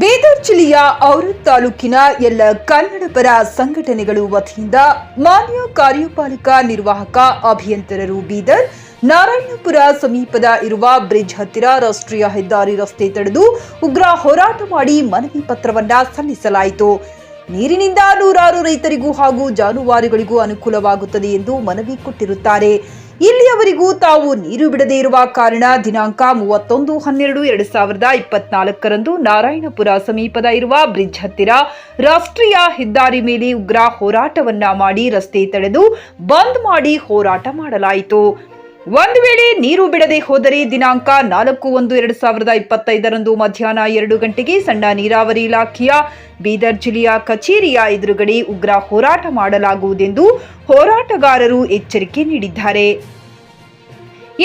ಬೀದರ್ ಜಿಲ್ಲೆಯ ಔರದ್ ತಾಲೂಕಿನ ಎಲ್ಲ ಕನ್ನಡ ಪರ ಸಂಘಟನೆಗಳು ವತಿಯಿಂದ ಮಾನ್ಯ ಕಾರ್ಯಪಾಲಕ ನಿರ್ವಾಹಕ ಅಭಿಯಂತರರು ಬೀದರ್, ನಾರಾಯಣಪುರ ಸಮೀಪದ ಇರುವ ಬ್ರಿಡ್ಜ್ ಹತ್ತಿರ ರಾಷ್ಟ್ರೀಯ ಹೆದ್ದಾರಿ ರಸ್ತೆ ತಡೆದು ಉಗ್ರ ಹೋರಾಟ ಮಾಡಿ ಮನವಿ ಪತ್ರವನ್ನ ಸಲ್ಲಿಸಲಾಯಿತು. ನೀರಿನಿಂದ ನೂರಾರು ರೈತರಿಗೂ ಹಾಗೂ ಜಾನುವಾರುಗಳಿಗೂ ಅನುಕೂಲವಾಗುತ್ತದೆ ಎಂದು ಮನವಿ ಕೊಟ್ಟಿರುತ್ತಾರೆ. ಇಲ್ಲಿಯವರೆಗೂ ತಾವು ನೀರು ಬಿಡದೇ ಇರುವ ಕಾರಣ ದಿನಾಂಕ ಮೂವತ್ತೊಂದು, ಹನ್ನೆರಡು, ಎರಡು ಸಾವಿರದ ಇಪ್ಪತ್ನಾಲ್ಕರಂದು ನಾರಾಯಣಪುರ ಸಮೀಪದ ಇರುವ ಬ್ರಿಡ್ಜ್ ಹತ್ತಿರ ರಾಷ್ಟ್ರೀಯ ಹೆದ್ದಾರಿ ಮೇಲೆ ಉಗ್ರ ಹೋರಾಟವನ್ನ ಮಾಡಿ ರಸ್ತೆ ತಡೆದು ಬಂದ್ ಮಾಡಿ ಹೋರಾಟ ಮಾಡಲಾಯಿತು. ಒಂದು ವೇಳೆ ನೀರು ಬಿಡದೆ ಹೋದರೆ ದಿನಾಂಕ ನಾಲ್ಕು ಒಂದು ಎರಡು ಸಾವಿರದ ಇಪ್ಪತ್ತೈದರಂದು ಮಧ್ಯಾಹ್ನ ಎರಡು ಗಂಟೆಗೆ ಸಣ್ಣ ನೀರಾವರಿ ಇಲಾಖೆಯ ಬೀದರ್ ಜಿಲ್ಲೆಯ ಕಚೇರಿಯ ಎದುರುಗಡೆ ಉಗ್ರ ಹೋರಾಟ ಮಾಡಲಾಗುವುದೆಂದು ಹೋರಾಟಗಾರರು ಎಚ್ಚರಿಕೆ ನೀಡಿದ್ದಾರೆ.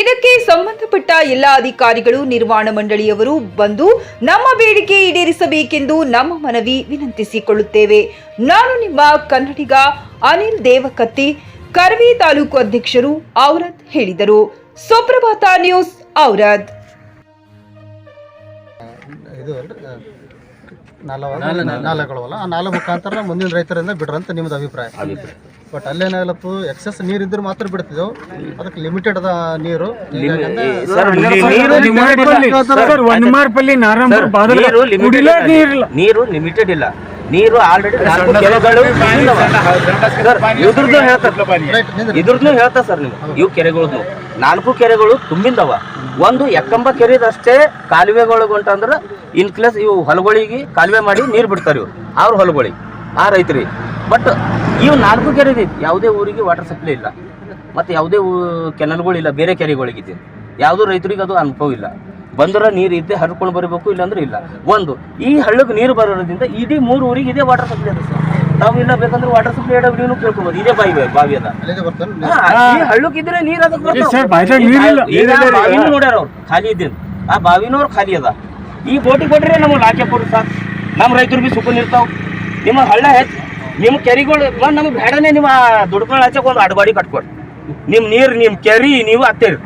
ಇದಕ್ಕೆ ಸಂಬಂಧಪಟ್ಟ ಎಲ್ಲ ಅಧಿಕಾರಿಗಳು, ನಿರ್ವಹಣಾ ಮಂಡಳಿಯವರು ಬಂದು ನಮ್ಮ ಬೇಡಿಕೆ ಈಡೇರಿಸಬೇಕೆಂದು ನಮ್ಮ ಮನವಿ ವಿನಂತಿಸಿಕೊಳ್ಳುತ್ತೇವೆ. ನಾನು ನಿಮ್ಮ ಕನ್ನಡಿಗ ಅನಿಲ್ ದೇವಕತ್ತಿ. ಕರ್ವಿ ತಾಲೂಕು ಅಧ್ಯಕ್ಷರು ಔರದ್ ಹೇಳಿದರು. ಸುಪ್ರಭಾತ ನ್ಯೂಸ್ ಔರದ್ ಇದು ನಾಲವ ನಾಲೆಗಳವಲ್ಲ ಆ ನಾಲೆ ಮುಖಾಂತರ ಮುಂದಿನ ರೈತರಿಂದ ಬಿಡ್ರಂತ ನಿಮ್ದು ಅಭಿಪ್ರಾಯ. ಬಟ್ ಅಲ್ಲೇನಾಗಲತ್ತು ಎಕ್ಸೆಸ್ ನೀರು ಇದ್ರೆ ಮಾತ್ರ ಬಿಡ್ತಿದ್ದೆವು. ಅದಕ್ಕೆ ಲಿಮಿಟೆಡ್ ಅದ ನೀರು. ನೀರು ಲಿಮಿಟೆಡ್ ಇಲ್ಲ. ನೀರು ಆಲ್ರೆಡಿ ನಾಲ್ಕು ಕೆರೆಗಳು ಇದ್ರದ್ದು ಹೇಳ್ತಾರೆ ಇದ್ರದ್ದು ಹೇಳ್ತಾ ಸರ್ ನೀವು ಇವು ಕೆರೆಗಳದ್ದು ನಾಲ್ಕು ಕೆರೆಗಳು ತುಂಬಿಂದವ ಒಂದು ಎಕ್ಕಂಬ ಕೆರೆದಷ್ಟೇ ಕಾಲುವೆಗಳು ಅಂತಂದ್ರೆ ಇನ್ ಕೇಸ್ ಇವು ಹೊಲಗಳಿಗೆ ಕಾಲುವೆ ಮಾಡಿ ನೀರು ಬಿಡ್ತಾರೆ ಇವ್ರು ಅವ್ರ ಹೊಲಗಳಿಗೆ ಆ ರೈತರಿ ಬಟ್ ಇವು ನಾಲ್ಕು ಕೆರೆ ಇದೆ ಯಾವುದೇ ಊರಿಗೆ ವಾಟರ್ ಸಪ್ಲೈ ಇಲ್ಲ ಮತ್ತೆ ಯಾವುದೇ ಕೆನಲ್ಗಳಿಲ್ಲ ಬೇರೆ ಕೆರೆಗಳಿಗಿದೆ ಯಾವುದೂ ರೈತರಿಗೆ ಅದು ಅನುಭವ ಇಲ್ಲ ಬಂದ್ರೆ ನೀರು ಇದ್ದೆ ಹರ್ಕೊಂಡು ಬರಬೇಕು ಇಲ್ಲಾಂದ್ರೆ ಇಲ್ಲ. ಒಂದು ಈ ಹಳ್ಳಕ್ಕೆ ನೀರು ಬರೋದ್ರಿಂದ ಇಡೀ ಮೂರು ಊರಿಗೆ ಇದೇ ವಾಟರ್ ಸಪ್ಲೈ ಅದ ಸರ್ ನಾವು ಇಲ್ಲ ಬೇಕಂದ್ರೆ ವಾಟರ್ ಸಪ್ಲೈ ನೀವು ಕೇಳ್ಕೊಬೋದು ಇದೇ ಬಾವಿ ಬಾವಿ ಅದ ಬರ್ತಾನೆ ಈ ಹಳ್ಳಕ್ಕೆ ಇದ್ರೆ ನೀರು ಅದಕ್ಕೆ ನೋಡ್ಯಾರ ಅವ್ರು ಖಾಲಿ ಇದ್ದೀನಿ ಆ ಬಾವಿನೂ ಅವ್ರು ಖಾಲಿ ಅದ. ಈ ಬೋಟಿ ಕೊಟ್ರೆ ನಮಗೆ ಲಾಕೆ ಕೊಡ್ರಿ ಸರ್ ನಮ್ಮ ರೈತರು ಬಿ ಸುಖ ಇರ್ತಾವ ನಿಮ್ಮ ಹಳ್ಳ ಹೆಚ್ಚು. ನಿಮ್ಮ ಕೆರಿಗಳು ಬಂದು ನಮಗೆ ಬೇಡನೆ ನಿಮ್ಮ ದುಡ್ಕೊಂಡು ಹಚ್ಚಕ್ಕೆ ಒಂದು ಅಡ್ಬಾಡಿ ಕಟ್ಕೊಡಿ ನಿಮ್ಮ ನೀರು ನಿಮ್ಮ ಕೆರಿ ನೀವು ಹತ್ತೇರಿ.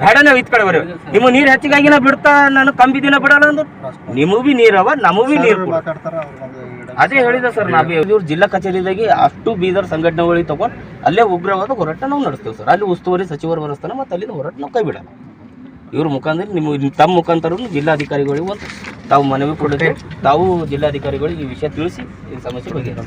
ಬೇಡ ನಾವು ಇತ್ ಕಡೆ ಬರೀ. ನಿಮ್ಮ ನೀರು ಹೆಚ್ಚಿಗಾಗಿನ ಬಿಡ್ತಾ ನಾನು ಕಂಬಿ ದಿನ ಬಿಡಲ್ಲ ಅಂದ್ರೆ? ನಿಮಗೂ ಬಿ ನೀರವ ನಮಗೂ ಬಿ ನೀರು ಅದೇ ಹೇಳಿದೆ ಸರ್ ನಾವು. ಇವ್ರು ಜಿಲ್ಲಾ ಕಚೇರಿದಾಗಿ ಅಷ್ಟು ಬೀದರ್ ಸಂಘಟನೆಗಳಿಗೆ ತಗೊಂಡು ಅಲ್ಲೇ ಉಗ್ರವಾದ ಹೋರಾಟ ನಾವು ನಡೆಸ್ತೇವೆ ಸರ್. ಅಲ್ಲಿ ಉಸ್ತುವಾರಿ ಸಚಿವರು ಬರೆಸ್ತಾನೆ ಮತ್ತು ಅಲ್ಲಿಂದ ಹೋರಾಟ ನಾವು ಕೈ ಬಿಡಲ್ಲ. ಇವ್ರ ಮುಖಾಂತರ ನಿಮ್ಮ ತಮ್ಮ ಮುಖಾಂತರ ಜಿಲ್ಲಾಧಿಕಾರಿಗಳಿಗೆ ಒಂದು ತಾವು ಮನವಿ ಕೊಡುತ್ತೆ ತಾವು ಜಿಲ್ಲಾಧಿಕಾರಿಗಳಿಗೆ ಈ ವಿಷಯ ತಿಳಿಸಿ ಈ ಸಮಸ್ಯೆ ಬಗ್ಗೆ ಕೆ-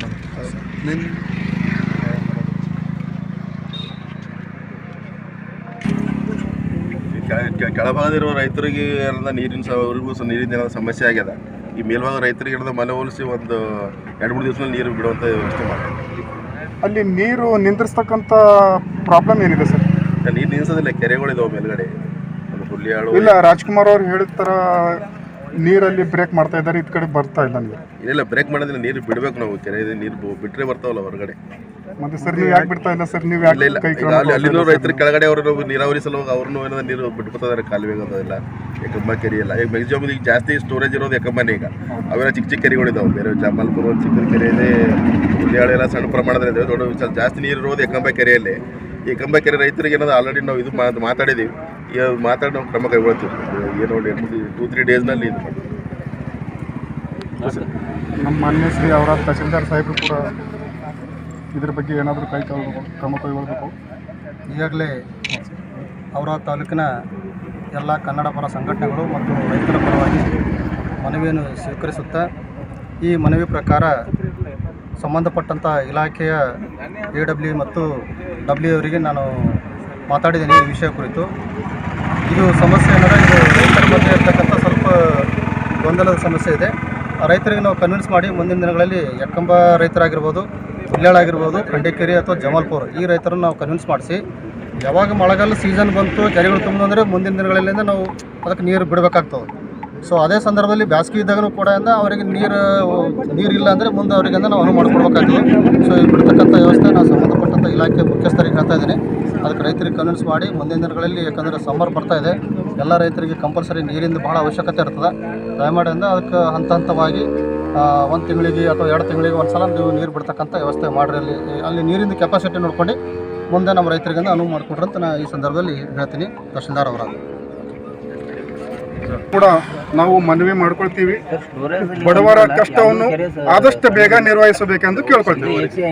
ಕೆ- ಕೆಳಭಾಗದಿರುವ ರೈತರಿಗೆ ಏನದ ನೀರಿನ ಅವ್ರಿಗೂ ಸಹ ನೀರಿನ ಏನಾದ್ರು ಸಮಸ್ಯೆ ಆಗ್ಯದ. ಈ ಮೇಲ್ಭಾಗ ರೈತರಿಗೆ ಏನದ ಮನೆ ಹೋಲಿಸಿ ಒಂದು ಎರಡು ಮೂರು ದಿವಸದಲ್ಲಿ ನೀರು ಬಿಡುವಂಥ ವ್ಯವಸ್ಥೆ ಮಾಡಿ ಅಲ್ಲಿ ನೀರು ನಿಂದ್ರಿಸ್ತಕ್ಕಂಥ ಪ್ರಾಬ್ಲಮ್ ಏನಿದೆ ಸರ್? ನೀರು ನಿಲ್ಸೋದಿಲ್ಲ ಕೆರೆಗಳಿದಾವೆ ಮೇಲ್ಗಡೆ. ಒಂದು ಹುಲ್ಲಿಯಾಳು ಇಲ್ಲ ರಾಜ್ಕುಮಾರ್ ಅವ್ರು ಹೇಳಿದ ಥರ ನೀರಲ್ಲಿ ಬ್ರೇಕ್ ಮಾಡ್ತಾ ಇದ್ದಾರೆ ಇದ್ ಕಡೆ ಬರ್ತಾ ಇಲ್ಲ ನೀರು ಇಲ್ಲ ಬ್ರೇಕ್ ಮಾಡೋದಿಲ್ಲ ನೀರು ಬಿಡಬೇಕು ನಾವು. ಕೆರೆ ನೀರು ಬಿಟ್ಟರೆ ಬಿಟ್ರೆ ಬರ್ತಾವಲ್ಲ ಹೊರಗಡೆ. ಮತ್ತೆ ಸರ್ ನೀವು ಯಾಕೆ ಬಿಡ್ತಾ ಇಲ್ಲ ಸರ್? ನೀವು ಇಲ್ಲ ಇಲ್ಲ. ಯಾಕೆ ಕೈ ಅಲ್ಲಿ ಅಲ್ಲಿನೂ ರೈತರು ಕೆಳಗಡೆ ಅವರು ನೀರಾವರಿ ಸಲುವಾಗಿ ಅವ್ರನ್ನೂ ಏನಾದ್ರು ನೀರು ಬಿಟ್ಕೊತಾರೆ ಕಾಲುವೆಗೆ ಅದೆಲ್ಲ ಯಾಕಂಬ ಕೆರೆ ಎಲ್ಲ. ಈಗ ಮ್ಯಾಕ್ಸಿಮಮ್ ಈಗ ಜಾಸ್ತಿ ಸ್ಟೋರೇಜ್ ಇರೋದು ಯಾಕಂಬನೇ ಈಗ. ಅವೆಲ್ಲ ಚಿಕ್ಕ ಚಿಕ್ಕ ಕೆರೆಗಳಿದಾವೆ. ಬೇರೆ ಜಮಲ್ಪುರ ಒಂದು ಚಿಕ್ಕ ಕೆರೆ ಇದೆ ಹುಲ್ಲಿಯಾಳು ಎಲ್ಲ ಸಣ್ಣ ಪ್ರಮಾಣದಲ್ಲಿ ಇದೆ ದೊಡ್ಡ ಸ್ವಲ್ಪ ಜಾಸ್ತಿ ನೀರು ಇರೋದು ಯಾಕಂಬ ಕೆರೆಯಲ್ಲಿ. ಈ ಕಂಬ ಕೆರೆ ರೈತರಿಗೆ ಏನಾದ್ರು ಆಲ್ರೆಡಿ ನಾವು ಇದು ಮಾತ್- ಮಾತಾಡಿದ್ದೀವಿ ಈಗ ಮಾತಾಡಿ ನಾವು ಕ್ರಮ ಕೈಗೊಳ್ತೀವಿ. ಏನೋ ಟೂ ತ್ರೀ ಡೇಸ್ನಲ್ಲಿ ಇದು. ಮಾಡ್ತೀವಿ ನಮ್ಮ ಮಾನ್ಯ ಶ್ರೀ ಅವರ ತಹಸೀಲ್ದಾರ್ ಸಾಹೇಬರು ಕೂಡ ಇದ್ರ ಬಗ್ಗೆ ಏನಾದರೂ ಕೈ ತಗೊಳ್ಬೇಕು ಕ್ರಮ ಕೈಗೊಳ್ಬೇಕು? ಈಗಾಗಲೇ ಅವರ ತಾಲೂಕಿನ ಎಲ್ಲ ಕನ್ನಡ ಪರ ಸಂಘಟನೆಗಳು ಮತ್ತು ರೈತರ ಪರವಾಗಿ ಮನವಿಯನ್ನು ಸ್ವೀಕರಿಸುತ್ತಾ, ಈ ಮನವಿ ಪ್ರಕಾರ ಸಂಬಂಧಪಟ್ಟಂಥ ಇಲಾಖೆಯ ಎ ಡಬ್ಲ್ಯೂ ಮತ್ತು ಡಬ್ಲ್ಯೂ ಅವರಿಗೆ ನಾನು ಮಾತಾಡಿದ್ದೀನಿ ಈ ವಿಷಯ ಕುರಿತು. ಇದು ಸಮಸ್ಯೆ ಏನಾರ ಇದು ರೈತರ ಮಧ್ಯೆ ಇರ್ತಕ್ಕಂಥ ಸ್ವಲ್ಪ ಗೊಂದಲದ ಸಮಸ್ಯೆ ಇದೆ. ರೈತರಿಗೆ ನಾವು ಕನ್ವಿನ್ಸ್ ಮಾಡಿ ಮುಂದಿನ ದಿನಗಳಲ್ಲಿ ಎಕ್ಕಂಬ ರೈತರಾಗಿರ್ಬೋದು ಹುಲ್ಯಾಳಾಗಿರ್ಬೋದು ಖಂಡೇಕೆರೆ ಅಥವಾ ಜಮಾಲ್ಪುರ್, ಈ ರೈತರನ್ನು ನಾವು ಕನ್ವಿನ್ಸ್ ಮಾಡಿಸಿ, ಯಾವಾಗ ಮಳೆಗಾಲ ಸೀಸನ್ ಬಂತು ಜರಿಗಳು ತುಂಬ ಅಂದರೆ ಮುಂದಿನ ದಿನಗಳಲ್ಲಿಂದ ನಾವು ಅದಕ್ಕೆ ನೀರು ಬಿಡಬೇಕಾಗ್ತದೆ. ಸೊ ಅದೇ ಸಂದರ್ಭದಲ್ಲಿ ಬೇಸಿಗೆ ಇದ್ದಾಗಲೂ ಕೂಡ ಅವರಿಗೆ ನೀರು ನೀರಿಲ್ಲ ಅಂದರೆ ಮುಂದೆ ಅವರಿಗೆ ನಾವು ಅನುವು ಮಾಡಿಕೊಡ್ಬೇಕಾಗ್ತದೆ. ಸೊ ಇಲ್ಲಿ ಬಿಡ್ತಕ್ಕಂಥ ವ್ಯವಸ್ಥೆ ನಾವು ಸಂಬಂಧಪಟ್ಟಂಥ ಇಲಾಖೆ ಮುಖ್ಯಸ್ಥರಿಗೆ ಹೇಳ್ತಾ ಇದ್ದೀನಿ. ಅದಕ್ಕೆ ರೈತರಿಗೆ ಕನ್ವಿನ್ಸ್ ಮಾಡಿ ಮುಂದಿನ ದಿನಗಳಲ್ಲಿ ಯಾಕಂದರೆ ಸಮ್ಮರ್ ಬರ್ತಾ ಇದೆ, ಎಲ್ಲ ರೈತರಿಗೆ ಕಂಪಲ್ಸರಿ ನೀರಿಂದ ಭಾಳ ಅವಶ್ಯಕತೆ ಇರ್ತದೆ. ದಯಮಾಡಿಂದ ಅದಕ್ಕೆ ಹಂತ ಹಂತವಾಗಿ ಒಂದು ತಿಂಗಳಿಗೆ ಅಥವಾ ಎರಡು ತಿಂಗಳಿಗೆ ಒಂದು ಸಲ ನೀವು ನೀರು ಬಿಡ್ತಕ್ಕಂಥ ವ್ಯವಸ್ಥೆ ಮಾಡಿರಿ. ಅಲ್ಲಿ ಅಲ್ಲಿ ನೀರಿಂದು ಕೆಪಾಸಿಟಿ ನೋಡ್ಕೊಂಡು ಮುಂದೆ ನಮ್ಮ ರೈತರಿಗಿಂದ ಅನುವು ಮಾಡಿಕೊಡ್ರಿ ಅಂತ ನಾನು ಈ ಸಂದರ್ಭದಲ್ಲಿ ಹೇಳ್ತೀನಿ. ತಹಶೀಲ್ದಾರ್ ಅವರ. ಕೂಡ ನಾವು ಮನವಿ ಮಾಡ್ಕೊಳ್ತೀವಿ. ಬಡವರ ಕಷ್ಟವನ್ನು ಆದಷ್ಟು ಬೇಗ ನಿರ್ವಹಿಸಬೇಕೆಂದು ಕೇಳ್ಕೊಳ್ತೀವಿ.